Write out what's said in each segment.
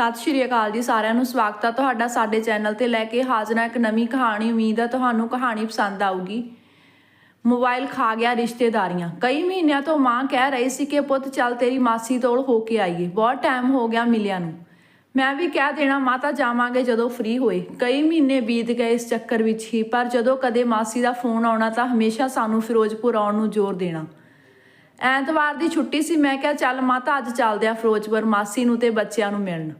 ਸਤਿ ਸ਼੍ਰੀ ਅਕਾਲ ਜੀ ਸਾਰਿਆਂ ਨੂੰ, ਸਵਾਗਤ ਹੈ ਤੁਹਾਡਾ ਸਾਡੇ ਚੈਨਲ ਤੇ ਲੈ ਕੇ ਹਾਜ਼ਰ ਹਾਂ ਇੱਕ ਨਵੀਂ ਕਹਾਣੀ, ਉਮੀਦ ਹੈ ਤੁਹਾਨੂੰ ਕਹਾਣੀ ਪਸੰਦ ਆਊਗੀ। ਮੋਬਾਈਲ ਖਾ ਗਿਆ ਰਿਸ਼ਤੇਦਾਰੀਆਂ। ਕਈ ਮਹੀਨਿਆਂ ਤੋਂ ਮਾਂ ਕਹਿ ਰਹੀ ਸੀ ਕਿ, ਪੁੱਤ, ਚੱਲ ਤੇਰੀ ਮਾਸੀ ਤੋਲ ਹੋ ਕੇ ਆਈਏ। ਬਹੁਤ ਟਾਈਮ ਹੋ ਗਿਆ ਮਿਲਿਆ ਨੂੰ। ਮੈਂ ਵੀ ਕਹਿ ਦੇਣਾ, ਮਾਤਾ, ਜਾਵਾਂਗੇ ਜਦੋਂ ਫ੍ਰੀ ਹੋਏ। ਕਈ ਮਹੀਨੇ ਬੀਤ ਗਏ ਇਸ ਚੱਕਰ ਵਿੱਚ ਹੀ, ਪਰ ਜਦੋਂ ਕਦੇ ਮਾਸੀ ਦਾ ਫੋਨ ਆਉਣਾ ਤਾਂ ਹਮੇਸ਼ਾ ਸਾਨੂੰ ਫਿਰੋਜ਼ਪੁਰ ਆਉਣ ਨੂੰ ਜ਼ੋਰ ਦੇਣਾ। ਐਤਵਾਰ ਦੀ ਛੁੱਟੀ ਸੀ, ਮੈਂ ਕਿਹਾ, ਚੱਲ ਮਾਤਾ, ਅੱਜ ਚੱਲਦੇ ਆ ਫਿਰੋਜ਼ਪੁਰ ਮਾਸੀ ਨੂੰ ਤੇ ਬੱਚਿਆਂ ਨੂੰ ਮਿਲਣ।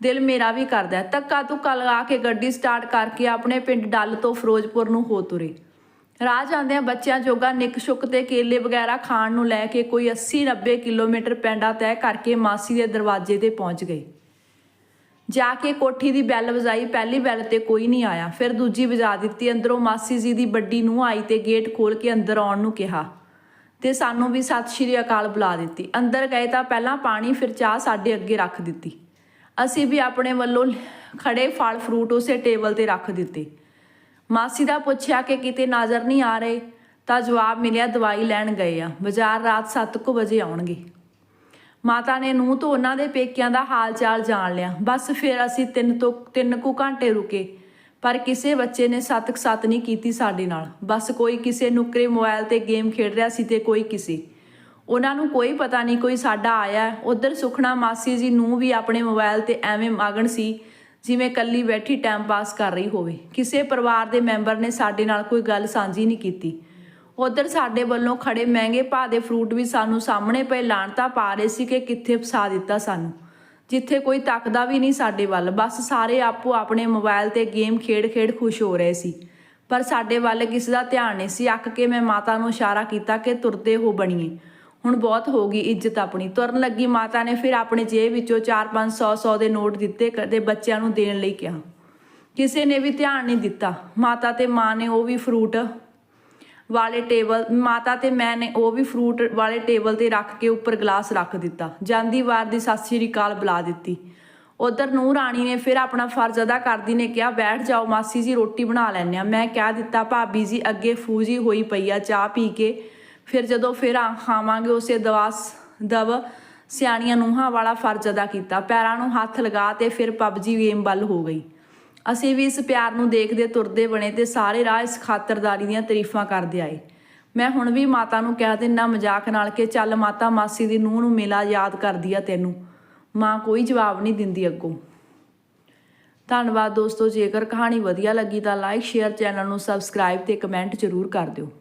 ਦਿਲ ਮੇਰਾ ਵੀ ਕਰਦਾ ਹੈ। ਧੱਕਾ ਤੁੱਕਾ ਲਗਾ ਕੇ ਗੱਡੀ ਸਟਾਰਟ ਕਰਕੇ ਆਪਣੇ ਪਿੰਡ ਡੱਲ ਤੋਂ ਫਿਰੋਜ਼ਪੁਰ ਨੂੰ ਹੋ ਤੁਰੇ। ਰਾਹ ਜਾਂਦਿਆਂ ਬੱਚਿਆਂ ਜੋਗਾ ਨਿੱਕ ਸ਼ੁੱਕ ਤੇ ਕੇਲੇ ਵਗੈਰਾ ਖਾਣ ਨੂੰ ਲੈ ਕੇ ਕੋਈ 80 90 ਕਿਲੋਮੀਟਰ ਪੈਂਡਾ ਤੈਅ ਕਰਕੇ ਮਾਸੀ ਦੇ ਦਰਵਾਜ਼ੇ ਤੇ ਪਹੁੰਚ ਗਏ ਜਾ ਕੇ ਕੋਠੀ ਦੀ ਬੈਲ ਵਜਾਈ, ਪਹਿਲੀ ਬੈਲ ਤੇ ਕੋਈ ਨਹੀਂ ਆਇਆ। ਫਿਰ ਦੂਜੀ ਵਜਾ ਦਿੱਤੀ, ਅੰਦਰੋਂ ਮਾਸੀ ਜੀ ਦੀ ਵੱਡੀ ਨੂੰ ਆਈ ਤੇ ਗੇਟ ਖੋਲ ਕੇ ਅੰਦਰ ਆਉਣ ਨੂੰ ਕਿਹਾ ਤੇ ਸਾਨੂੰ ਵੀ ਸਤਿ ਸ਼੍ਰੀ ਅਕਾਲ ਬੁਲਾ ਦਿੱਤੀ। ਅੰਦਰ ਗਏ ਤਾਂ ਪਹਿਲਾਂ ਪਾਣੀ, ਫਿਰ ਚਾਹ ਸਾਡੇ ਅੱਗੇ ਰੱਖ ਦਿੱਤੀ। ਅਸੀਂ ਵੀ ਆਪਣੇ ਵੱਲੋਂ ਖੜੇ ਫਲ ਫਰੂਟ ਉਸੇ ਟੇਬਲ ਤੇ ਰੱਖ ਦਿੱਤੇ। ਮਾਸੀ ਦਾ ਪੁੱਛਿਆ ਕਿ ਕਿਤੇ ਨਜ਼ਰ ਨਹੀਂ ਆ ਰਹੇ, ਤਾਂ ਜਵਾਬ ਮਿਲਿਆ, ਦਵਾਈ ਲੈਣ ਗਏ ਆ। ਬਾਜ਼ਾਰ ਰਾਤ 7:00 ਵਜੇ ਆਉਣਗੇ। ਮਾਤਾ ਨੇ ਨੂੰ ਤੋਂ ਉਹਨਾਂ ਦੇ ਪੇਕਿਆਂ ਦਾ ਹਾਲ ਚਾਲ ਜਾਣ ਲਿਆ। ਬਸ ਫਿਰ ਅਸੀਂ ਤਿੰਨ ਤੋਂ, ਤਿੰਨ ਕੁ ਘੰਟੇ ਰੁਕੇ, ਪਰ ਕਿਸੇ ਬੱਚੇ ਨੇ ਸਤਕ ਸਤ ਨਹੀਂ ਕੀਤੀ ਸਾਡੇ ਨਾਲ। ਬਸ ਕੋਈ ਕਿਸੇ ਨੁਕਰੇ ਮੋਬਾਈਲ ਤੇ ਗੇਮ ਖੇਡ ਰਿਹਾ ਸੀ ਤੇ ਕੋਈ ਕਿਸੇ। ਉਹਨਾਂ ਨੂੰ ਕੋਈ ਪਤਾ ਨਹੀਂ, ਕੋਈ ਸਾਡਾ ਆਇਆ ਉਧਰ ਸੁਖਣਾ ਮਾਸੀ ਜੀ ਨੂੰ ਵੀ ਆਪਣੇ ਮੋਬਾਈਲ ਤੇ ਐਵੇਂ ਮਾਗਣ ਸੀ, ਜਿਵੇਂ ਕੱਲੀ ਬੈਠੀ ਟਾਈਮ ਪਾਸ ਕਰ ਰਹੀ ਹੋਵੇ। ਕਿਸੇ ਪਰਿਵਾਰ ਦੇ ਮੈਂਬਰ ਨੇ ਸਾਡੇ ਨਾਲ ਕੋਈ ਗੱਲ ਸਾਂਝੀ ਨਹੀਂ ਕੀਤੀ। ਉਧਰ ਸਾਡੇ ਵੱਲੋਂ ਖੜੇ ਮਹਿੰਗੇ ਭਾਅ ਦੇ ਫਰੂਟ ਵੀ ਸਾਨੂੰ ਸਾਹਮਣੇ ਪਏ ਲਾਣਤਾ ਪਾ ਰਹੇ ਸੀ ਕਿ ਕਿੱਥੇ ਫਸਾ ਦਿੱਤਾ ਸਾਨੂੰ। ਜਿੱਥੇ ਕੋਈ ਤੱਕਦਾ ਵੀ ਨਹੀਂ ਸਾਡੇ ਵੱਲ। ਬਸ ਸਾਰੇ ਆਪੋ ਆਪਣੇ ਮੋਬਾਈਲ ਤੇ ਗੇਮ ਖੇਡ-ਖੇਡ ਖੁਸ਼ ਹੋ ਰਹੇ ਸੀ। ਪਰ ਸਾਡੇ ਵੱਲ ਕਿਸੇ ਦਾ ਧਿਆਨ ਨਹੀਂ ਸੀ। ਅੱਕ ਕੇ ਮੈਂ ਮਾਤਾ ਨੂੰ ਇਸ਼ਾਰਾ ਕੀਤਾ ਕਿ ਤੁਰਦੇ ਹੋ ਬਣੀਏ ਹੁਣ ਬਹੁਤ ਹੋ ਗਈ ਇੱਜ਼ਤ ਆਪਣੀ। ਤੁਰਨ ਲੱਗੀ ਮਾਤਾ ਨੇ ਫਿਰ ਆਪਣੇ ਜੇਬ ਵਿੱਚੋਂ 4-500 100 ਦੇ ਨੋਟ ਦਿੱਤੇ ਕਦੇ ਬੱਚਿਆਂ ਨੂੰ ਦੇਣ ਲਈ ਕਿਹਾ। ਕਿਸੇ ਨੇ ਵੀ ਧਿਆਨ ਨਹੀਂ ਦਿੱਤਾ। ਮਾਤਾ ਤੇ ਮਾਂ ਨੇ ਉਹ ਵੀ ਫਰੂਟ ਵਾਲੇ ਟੇਬਲ, ਮਾਤਾ ਤੇ ਮੈਂ ਨੇ ਉਹ ਵੀ ਫਰੂਟ ਵਾਲੇ ਟੇਬਲ ਤੇ ਰੱਖ ਕੇ ਉੱਪਰ ਗਲਾਸ ਰੱਖ ਦਿੱਤਾ। ਜਾਂਦੀ ਵਾਰ ਦੀ ਸਤਿ ਸ਼੍ਰੀ ਅਕਾਲ ਬੁਲਾ ਦਿੱਤੀ। ਉਧਰ ਨੂੰ ਰਾਣੀ ਨੇ ਫਿਰ ਆਪਣਾ ਫਰਜ਼ ਅਦਾ ਕਰਦੀ ਨੇ ਕਿਹਾ, ਬੈਠ ਜਾਓ, ਮਾਸੀ ਜੀ ਰੋਟੀ ਬਣਾ ਲੈਣੇ ਆ ਮੈਂ ਕਹਿ ਦਿੱਤਾ, ਭਾਬੀ ਜੀ, ਅੱਗੇ ਫੂਜੀ ਹੋਈ ਪਈ ਆ, ਚਾਹ ਪੀ ਕੇ ਫਿਰ ਜਦੋਂ ਫਿਰ ਆ- ਖਾਵਾਂਗੇ ਉਸੇ ਦਵਾਸ ਦਵ ਸਿਆਣੀਆਂ ਨੂੰਹਾਂ ਵਾਲਾ ਫਰਜ਼ ਅਦਾ ਕੀਤਾ। ਪੈਰਾਂ ਨੂੰ ਹੱਥ ਲਗਾ ਤੇ ਫਿਰ ਪਬਜੀ ਗੇਮ ਵੱਲ ਹੋ ਗਈ। ਅਸੀਂ ਵੀ ਇਸ ਪਿਆਰ ਨੂੰ ਦੇਖਦੇ ਤੁਰਦੇ ਬਣੇ ਤੇ ਸਾਰੇ ਰਾਹ ਇਸ ਖਾਤਰਦਾਰੀ ਦੀਆਂ ਤਾਰੀਫਾਂ ਕਰਦੇ ਆਏ। ਮੈਂ ਹੁਣ ਵੀ ਮਾਤਾ ਨੂੰ ਕਹਿ ਦਿੰਨਾ ਮਜ਼ਾਕ ਨਾਲ ਕਿ ਚੱਲ ਮਾਤਾ ਮਾਸੀ ਦੀ ਨੂੰਹ ਨੂੰ ਮਿਲਾ ਯਾਦ ਕਰਦੀ ਆ ਤੈਨੂੰ। ਮਾਂ ਕੋਈ ਜਵਾਬ ਨਹੀਂ ਦਿੰਦੀ ਅੱਗੋਂ। ਧੰਨਵਾਦ ਦੋਸਤੋ, ਜੇਕਰ ਕਹਾਣੀ ਵਧੀਆ ਲੱਗੀ ਤਾਂ ਲਾਈਕ ਸ਼ੇਅਰ ਚੈਨਲ ਨੂੰ ਸਬਸਕ੍ਰਾਈਬ ਤੇ ਕਮੈਂਟ ਜ਼ਰੂਰ ਕਰ ਦਿਓ।